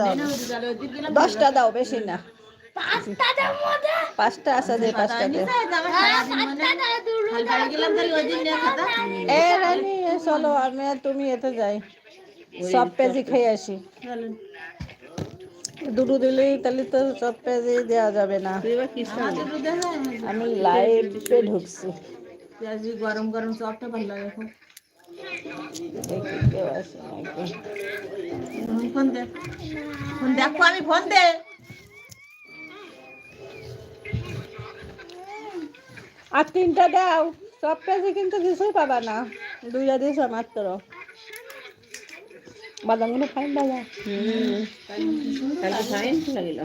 দাও। দশটা দাও বেশি না। পাঁচটা আছে যে পাঁচটা এ রানী চলো আমি আর তুমি এতে যাই। সব পেজি খেয়ে আসি। দুটো দিলেই তাহলে তো সব পেজি দেওয়া যাবে না। আমি লাইভে ঢুকছি। গরম গরম চপটা ভালো লাগে ফোন দে ফোন দেখো আমি ফোন দে আর তিনটা দাও। সব পেজে কিন্তু কিছুই পাবা না। দুইটা দিয়েছ মাত্র। বাদামগুলো ফাইন বাবা ফাইন লাগিল।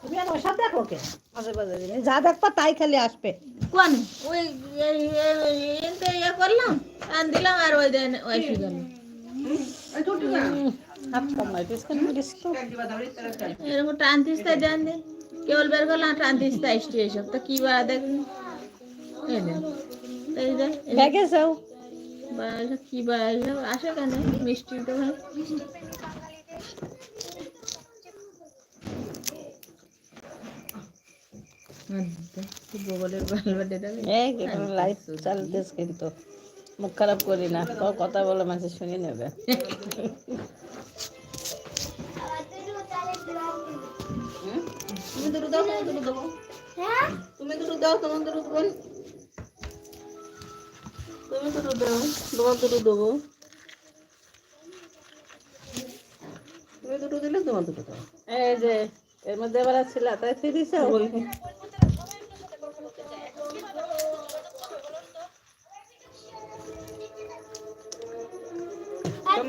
তুমি আর ওসব দেখো কে মাঝে মাঝে যা দেখবা তাই খালি আসবে কোন ওই ইয়ে করলাম আন দিলাম আর ওই দেন ওই হাত তো এরকম টানতিস তাই দেন দিন কেবল বের করলাম টানতিস তাই এইসব তো কি বা বা কি বা এসব আসে কেন মিষ্টি তো ভাই লাইফ চালতেস কিন্তু। মুখ খারাপ করি না কথা বলে মাঝে শুনে নেবে। দাও তোমার দুটো দেবো তুমি দুটো দাও তোমার দুটো দেবো তুমি দুটো দাও তোমার দুটো দেবো তুমি দুটো দিলে তোমার দুটো দাও এই যে এর মধ্যে এবার ছিল তাই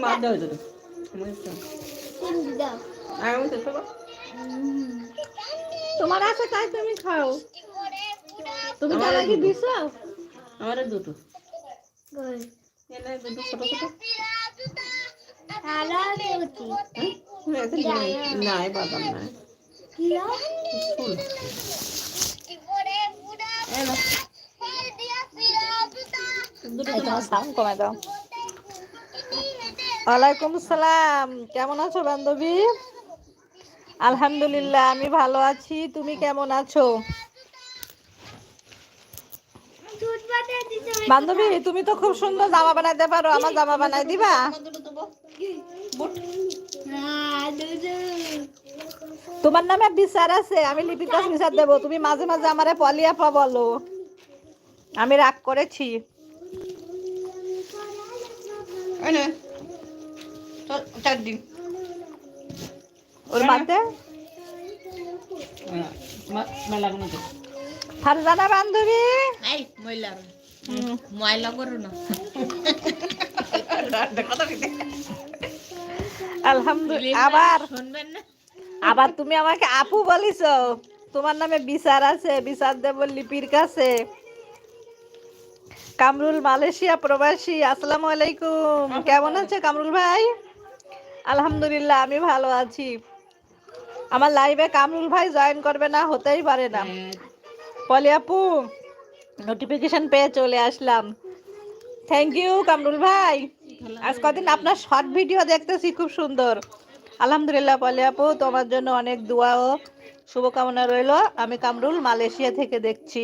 মার দাও দুটো আমি তো তোমার আছে তাই তুমি খাও। তুমি তো নাকি দিছ? আমার দুটো। দুটো ছোট ছোট। নাই বাদাম নাই। ফুল সাউন্ড কমে দাও। ওয়ালাইকুম সালাম কেমন আছো বান্ধবী? আলহামদুলিল্লাহ, আমি ভালো আছি। তুমি কেমন আছো? বান্ধবী, তুমি তো খুব সুন্দর জামা বানাইতে পারো, আমার জামা বানাই দিবা? তোমার নামে বিচার আছে, আমি লিপির কাছে বিচার দেবো, তুমি মাঝে মাঝে আমারে পলিয়াপা বলো। আমি রাগ করেছি। চার দিন। ওর মাঝে ফারজানা বান্ধবী? এই ময়লা ময়লা করো না। আলহামদুলিল্লাহ। আবার? শুনবেন না। আবার তুমি আমাকে আপু বলিস তোমার নামে বিচার আছে বিচার দেব লিপির কাছে। কামরুল মালয়েশিয়া প্রবাসী আসসালামু আলাইকুম। কেমন আছে কামরুল ভাই? আলহামদুলিল্লাহ আমি ভালো আছি। আমার লাইভে কামরুল ভাই জয়েন করবে না হতেই পারে না। পলি আপু নোটিফিকেশন পেয়ে চলে আসলাম। থ্যাংক ইউ কামরুল ভাই। আজ কদিন আপনার শর্ট ভিডিও দেখতেছি খুব সুন্দর। আলহামদুলিল্লাহ পলি আপু তোমার জন্য অনেক দোয়া ও শুভকামনা রইল। আমি কামরুল মালয়েশিয়া থেকে দেখছি।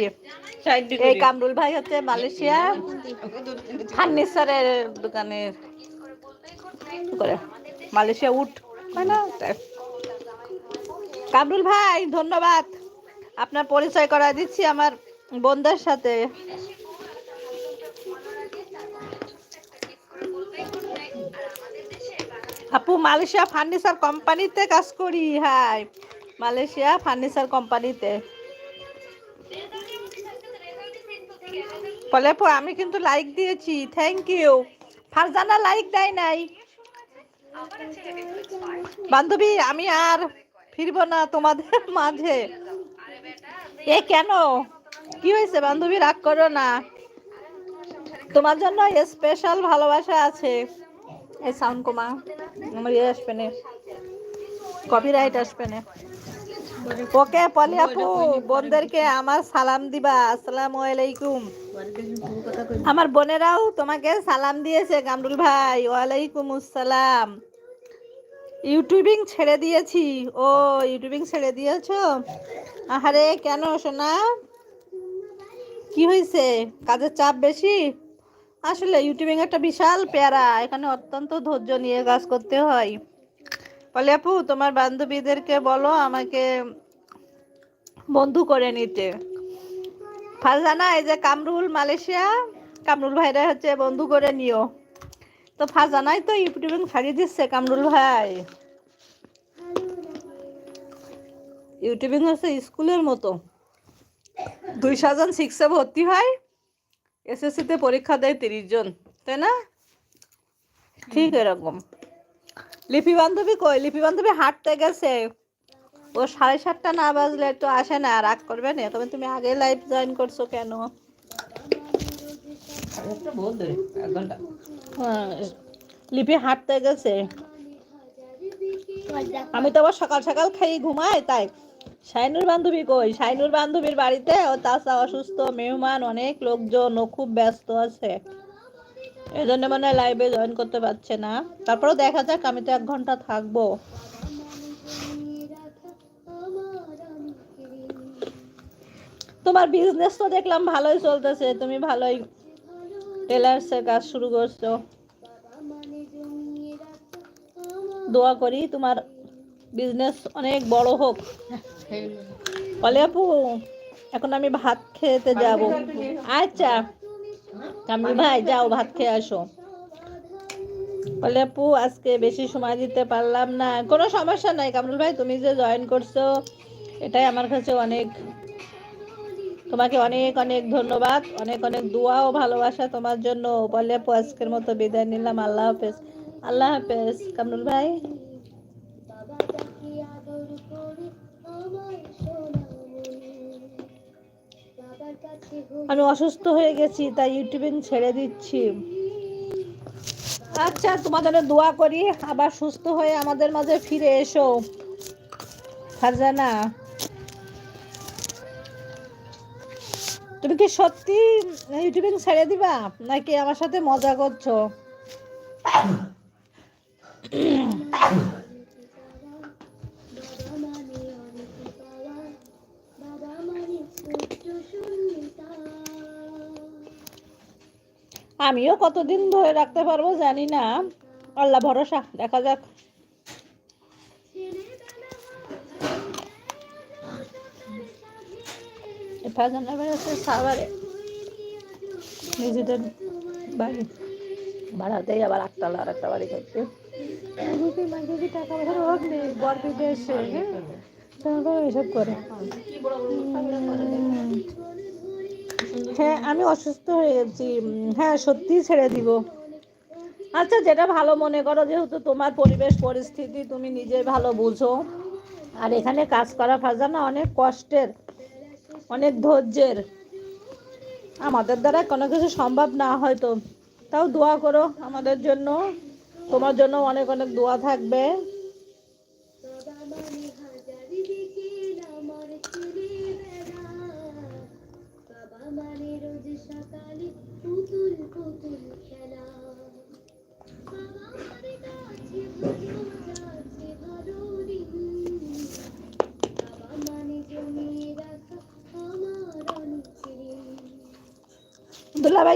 এই কামরুল ভাই হচ্ছে মালয়েশিয়া। ফার্নিচারের দোকানের করে। মালয়েশিয়া উঠ হয় না। কামরুল ভাই, ধন্যবাদ। আপনার পরিচয় করা দিচ্ছি আমার বোনদের সাথে। আপু, মালয়েশিয়া ফার্নিচার কোম্পানিতে কাজ করি, হাই। মালয়েশিয়া ফার্নিচার কোম্পানিতে। বলে আমি কিন্তু লাইক দিয়েছি, থ্যাংক ইউ। ফারজানা লাইক দেয় নাই। বান্ধবী, আমি আর ফিরবো না তোমাদের মাঝে। এ কেন? কি হয়েছে বান্ধবী? রাগ করো না। তোমার জন্য স্পেশাল ভালোবাসা আছে। এই সাউন্ড কমা আমার ইয়ে আসবে না। কপিরাইট আসবে না। ওকে, পলি আপু, বোনদেরকে আমার সালাম দিবা। আসসালামু আলাইকুম। আমার বোনেরাও তোমাকে সালাম দিয়েছে কামরুল ভাই। ওয়ালাইকুম আসসালাম। ইউটিউবিং ছেড়ে দিয়েছি। ও, ইউটিউবিং ছেড়ে দিয়েছ? আহারে, কেন সোনা? কি হয়েছে কাজের চাপ বেশি? আসলে ইউটিউবিং একটা বিশাল প্যারা, এখানে অত্যন্ত ধৈর্য নিয়ে কাজ করতে হয়। বলে, আপু, তোমার বান্ধবীদেরকে বলো, আমাকে বন্ধু করে নিতে। ফারজানা, এই যে কামরুল মালয়েশিয়া, কামরুল ভাইরা হচ্ছে বন্ধু করে নিও। তো ফারজানাই তো ইউটিউবিং ছাড়িয়ে দিচ্ছে কামরুল ভাই। ইউটিউবিং হচ্ছে স্কুলের মতো। দুই সাজন সিক্সে ভর্তি হয়। এসএসসিতে পরীক্ষা দেয় তিরিশ জন, তাই না? ঠিক এরকম। লিপি বান্ধবী কই? লিপি বান্ধবী হাঁটতে গেছে। ও সাড়ে সাতটা না বাজলে তো আসে না, রাগ করবে না। তবে তুমি আগে লাইভ জয়েন করছ কেন? লিপি হাঁটতে গেছে। আমি তো আবার সকাল সকাল খাই ঘুমাই, তাই। শাইনুর বান্ধবী কই? শাইনুর বান্ধবীর বাড়িতে ও তাছা অসুস্থ, মেহমান, অনেক লোকজন, ও খুব ব্যস্ত আছে। এই জন্য মানে লাইভে জয়েন করতে পারছে না। তারপরেও দেখা যাক, আমি তো এক ঘণ্টা থাকব। তোমার বিজনেস তো দেখলাম ভালোই চলতেছে, তুমি ভালোই টেলার্সের কাজ শুরু করছ। দোয়া করি তোমার বিজনেস অনেক বড় হোক। বলে, আপু, এখন আমি ভাত খেতে যাব। আচ্ছা কামরুল ভাই, যাও, ভাত খেয়ে আসো। বলে, আপু, আজকে বেশি সময় দিতে পারলাম না। কোনো সমস্যা নাই, কামরুল ভাই, তুমি যে জয়েন করছ, এটাই আমার কাছে অনেক তোমাকে অনেক অনেক ধন্যবাদ। অনেক অনেক দোয়া ও ভালোবাসা তোমার জন্য। বলে আজকের মতো বিদায় নিলাম। আল্লাহ হাফেজ। আল্লাহ হাফেজ। কামরুল ভাই। আমি অসুস্থ হয়ে গেছি, তাই ইউটিউবিং ছেড়ে দিচ্ছি। আচ্ছা তোমাদের দোয়া করি। আবার সুস্থ হয়ে আমাদের মাঝে ফিরে এসো। ফারজানা। তুমি কি সত্যি ইউটিউবিং ছেড়ে দিবা? নাকি আমার সাথে মজা করছ? আমিও কতদিন ধরে রাখতে পারব জানি না। আল্লাহ ভরসা, দেখা যাক। ফারজানা বেড়েছে সাভারে। নিজেদের বাড়ি। ভাড়াতেই আবার একতলা আর একটা বাড়ি হ্যাঁ? তারপর এসব করে। হ্যাঁ আমি অসুস্থ হয়ে গেছি। হ্যাঁ সত্যি ছেড়ে দিব। আচ্ছা যেটা ভালো মনে করো, যেহেতু তোমার পরিবেশ, পরিস্থিতি তুমি নিজে ভালো বুঝো। আর এখানে কাজ করা ফাজানা অনেক কষ্টের। অনেক ধৈর্যের। আমাদের দ্বারা কোনো কিছু সম্ভব না হয়তো। তাও দোয়া করো আমাদের জন্য। তোমার জন্য অনেক অনেক দোয়া থাকবে।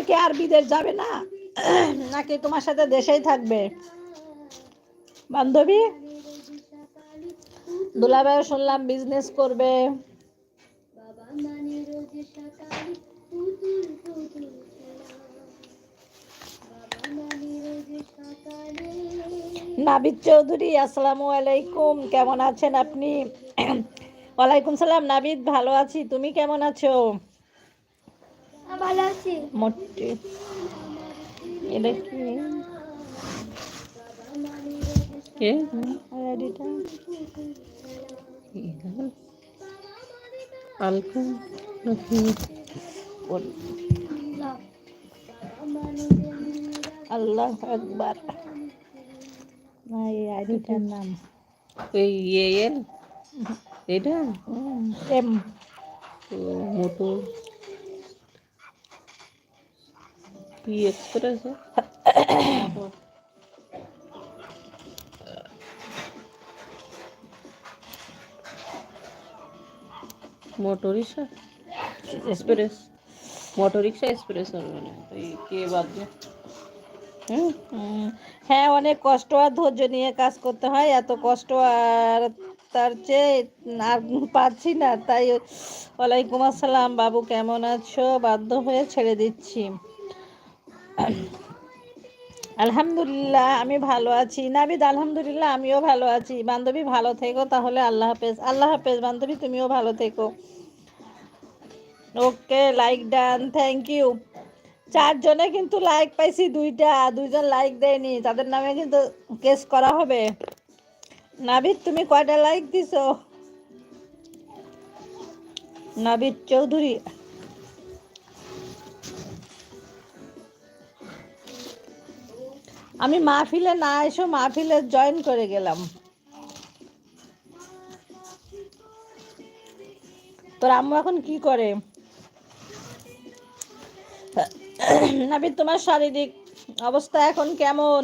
কি আর বিদেশ যাবে না? নাকি তোমার সাথে দেশেই থাকবে? বান্ধবী, দুলাভাইও শুনলাম বিজনেস করবে। নাবিদ চৌধুরী, আসসালামু আলাইকুম। কেমন আছেন আপনি? ওয়ালাইকুম সালাম। নাবিদ, ভালো আছি। তুমি কেমন আছো? ভালো আছি মোটে এটা কি কে আইডিটা আলকু নাকি আল্লাহ একবার না এই আইডিটার নাম ওই ইয়ে এল এটা এম ও, মোটো কি express moto rickshaw express motor rickshaw express কে বাদ হ্যাঁ অনেক কষ্ট আর ধৈর্য নিয়ে কাজ করতে হয়, এত কষ্ট আর তার চেয়ে আর পাচ্ছি না, তাই ওয়ালাইকুম আসসালাম, বাবু কেমন আছো? বাধ্য হয়ে ছেড়ে দিচ্ছি। আলহামদুলিল্লাহ, আমি ভালো আছি। নাবিদ, আলহামদুলিল্লাহ, আমিও ভালো আছি। বান্ধবী, ভালো থেকো তাহলে। আল্লাহ হাফেজ। আল্লাহ হাফেজ, বান্ধবী, তুমিও ভালো থেকো। Okay, like done thank you চারজনে কিন্তু লাইক পাইছি, দুইটা দুইজন লাইক দেয়নি। তাদের নামে কিন্তু কেস করা হবে। নাবিদ, তুমি কয়টা লাইক দিছো? নাবিদ চৌধুরী। আমি মাহফিলে না এসো মাহফিলে জয়েন করে গেলাম। তোর আম্মু এখন কি করে? নাবিদ, তোমার শারীরিক অবস্থা এখন কেমন?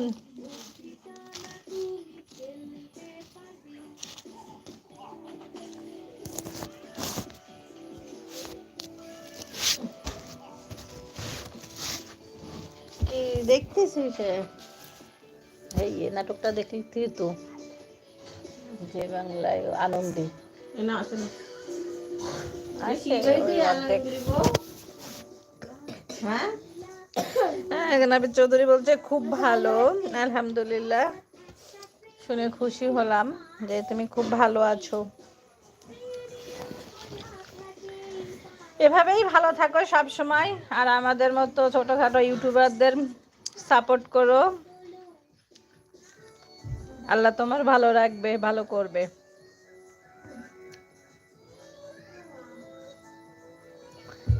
দেখতেছি দেখতেছিস এই নাটকটা দেখলি তো যে বাংলায় আনন্দী। হ্যাঁ? হ্যাঁ চৌধুরী বলছে খুব ভালো। আলহামদুলিল্লাহ। শুনে খুশি হলাম যে তুমি খুব ভালো আছো। এভাবেই ভালো থাকো সব সময় আর আমাদের মতো ছোটখাটো ইউটিউবারদের সাপোর্ট করো। আল্লাহ তোমার ভালো রাখবে, ভালো করবে।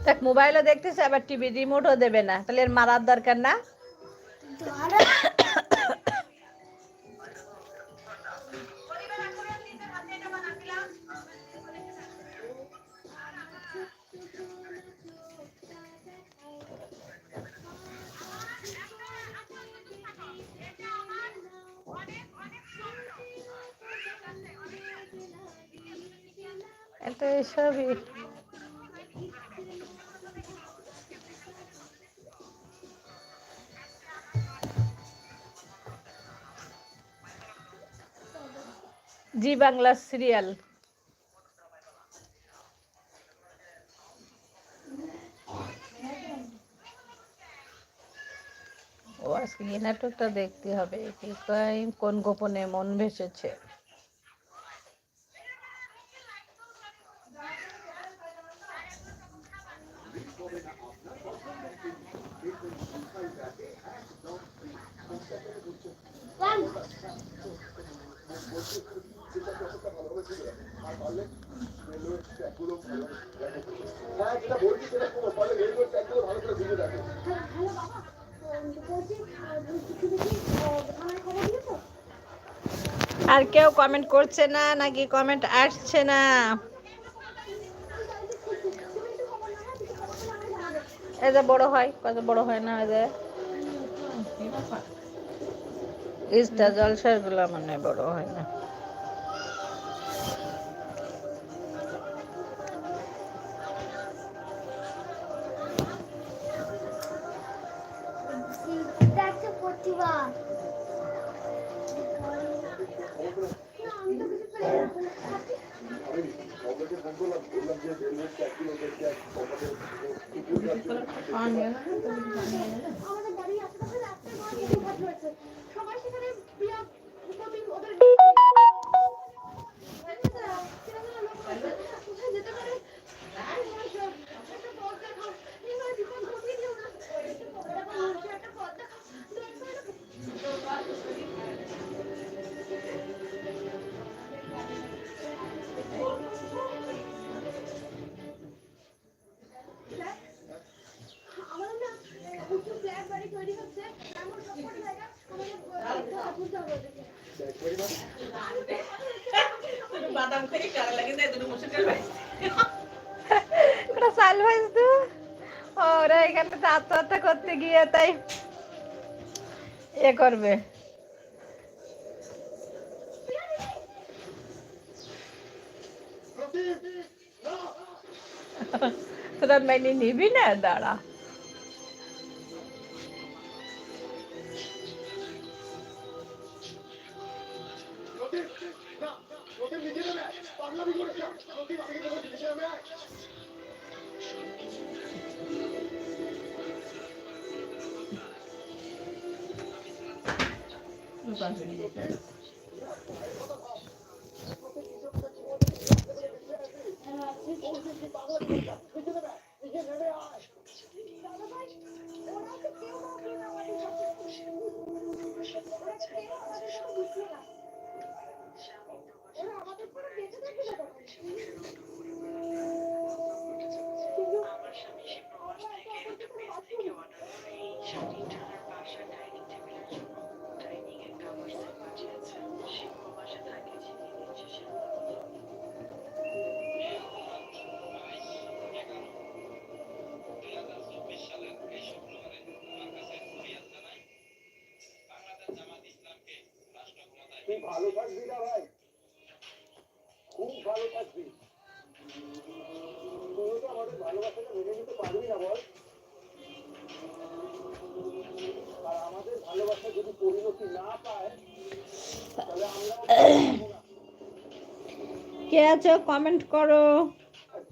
দেখ, মোবাইলও দেখতেছে, আবার টিভি রিমোটও দেবে না। তাহলে এর মারার দরকার না? এটা এসবই। জি বাংলা সিরিয়াল। ও আজকে নাটকটা দেখতে হবে। কোন গোপনে মন ভেসেছে? আর কেউ কমেন্ট করছে না নাকি কমেন্ট আসছে না? যে বড় হয়, কত বড় হয় না এই যে ইস্টা জলসারগুলা মানে বড় হয় না। আত্মহত্যা করতে গিয়ে তাই এ করবে তোরা মেনে নিবি না দাঁড়া todo el mundo. তুই ভালো থাকবি না ভাই? খুব ভালো থাকবি। তুইও তো আমাদের ভালোবাসাটা মেনে নিতে পারবি না বল। আর আমাদের ভালোবাসা যদি পরিণতি না পায় তাহলে আমরা কে আছো? কমেন্ট করো।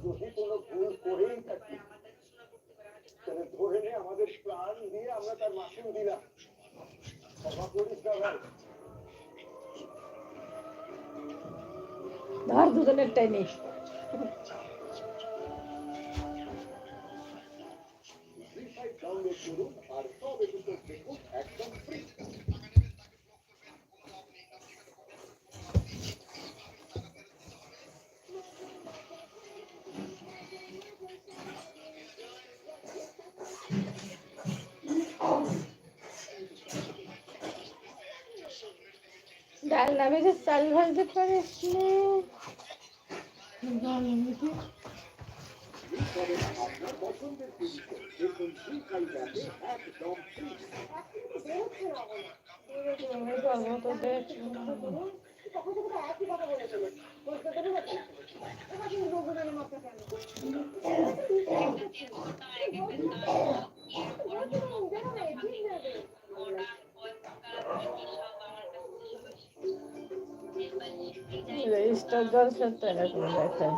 যদি কোনো ভুল করেই থাকি তাহলে ধরে নে আমাদের প্রাণ দিয়ে আমরা তার মাসুল দিলাম। ক্ষমা করিস না ভাই। ধর দুজনের টাইনে ফ্রি ডাউনলোড করুন আর সব একদম ডাল নামে যে চাল ভাজতে পারিস আপনার রেজিস্টার জলসা তো এরকম দেখায়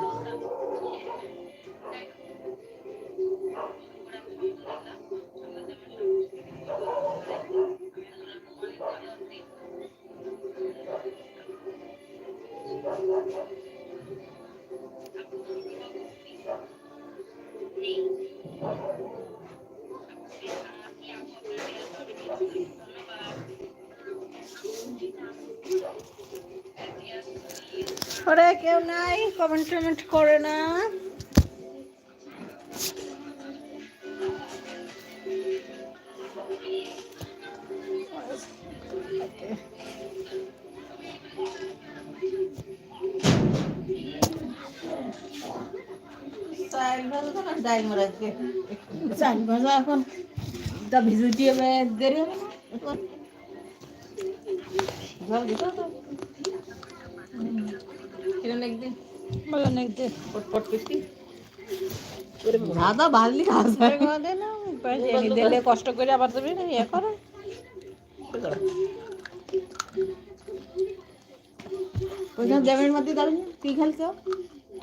ওরে কেউ নাই কমেন্ট টমেন্ট করে না। চাল ভাজা এখন। তা ভিজে দিয়ে দেরি হবে না। এখন। জল দিতে তো কিরম একদিন পটপট করতি। ভাজা ভাজলি খাওয়া দে না এনে দিলে কষ্ট করে আবার তুমি ইয়ে করো। ওইখানে জ্যামের মধ্যে দাঁড়িয়ে কি খেলছো?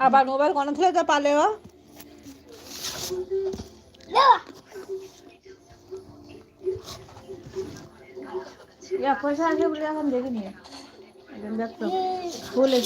আবার মোবাইল কোন থেকে যা পালেও ইয়া পয়সা আছে বলে এখন দেখে নিয়ে এখন ফুল